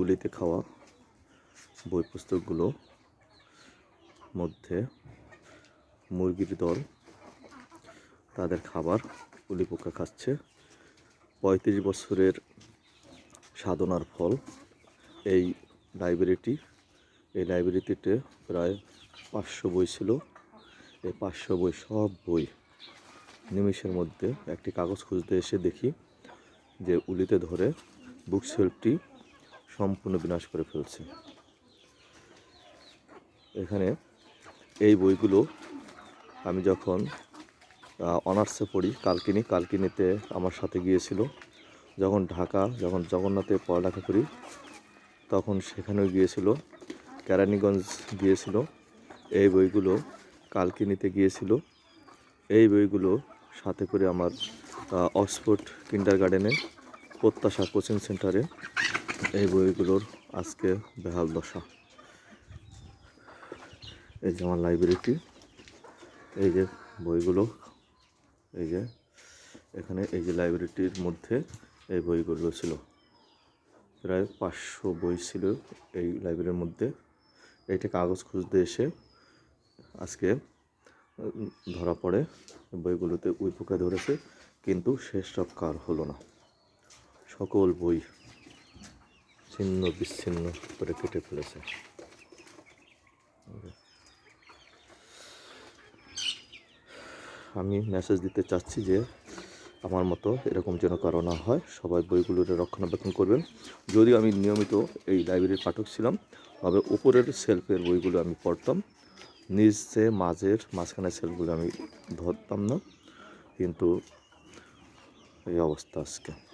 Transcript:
উলিতে খাওয়া বই পুস্তকগুলো মধ্যে মুরগির দল, তাদের খাবার উলি পোকা খাচ্ছে। পঁয়ত্রিশ বছরের সাধনার ফল এই লাইব্রেরিটি। এই লাইব্রেরিটিতে প্রায় পাঁচশো বই ছিল। এই পাঁচশো বই, সব বই নিমিষের মধ্যে একটি কাগজ খুঁজতে এসে দেখি যে উলিতে ধরে বুক শেলফটি সম্পূর্ণ বিনাশ করে ফেলছে। এখানে এই বইগুলো আমি যখন অনার্সে পড়ি, কালকিনি, কালকিনিতে আমার সাথে গিয়েছিল। যখন ঢাকা, যখন জগন্নাথে পড়ালেখা করি, তখন সেখানেও গিয়েছিল, কেরানীগঞ্জ গিয়েছিল। এই বইগুলো কালকিনিতে গিয়েছিল। এই বইগুলো সাথে করে আমার অক্সফোর্ড কিন্ডার গার্ডেনে প্রত্যাশা কোচিং সেন্টারে এই বইগুলোর আজকে বেহাল দশা। এই যে আমার লাইব্রেরিটি, এই যে বইগুলো, এই যে এখানে এই যে লাইব্রেরিটির মধ্যে এই বইগুলো ছিল। প্রায় পাঁচশো বই ছিল এই লাইব্রেরির মধ্যে। এইটা কাগজ খুঁজতে এসে আজকে ধরা পড়ে, বইগুলোতে উই পোকা ধরেছে, কিন্তু শেষ রক্ষার হলো না। সকল বই ছিন্ন, বিচ্ছিন্ন করে কেটে ফেলেছে। আমি মেসেজ দিতে চাচ্ছি যে, আমার মতো এরকম যেন কারও না হয়, সবাই বইগুলোর রক্ষণাবেক্ষণ করবেন। যদিও আমি নিয়মিত এই লাইব্রেরির পাঠক ছিলাম, তবে উপরের সেলফের বইগুলো আমি পড়তাম। নিচে, মাঝের মাঝখানে সেলফগুলো আমি ধরতাম না। কিন্তু এই অবস্থা আজকে।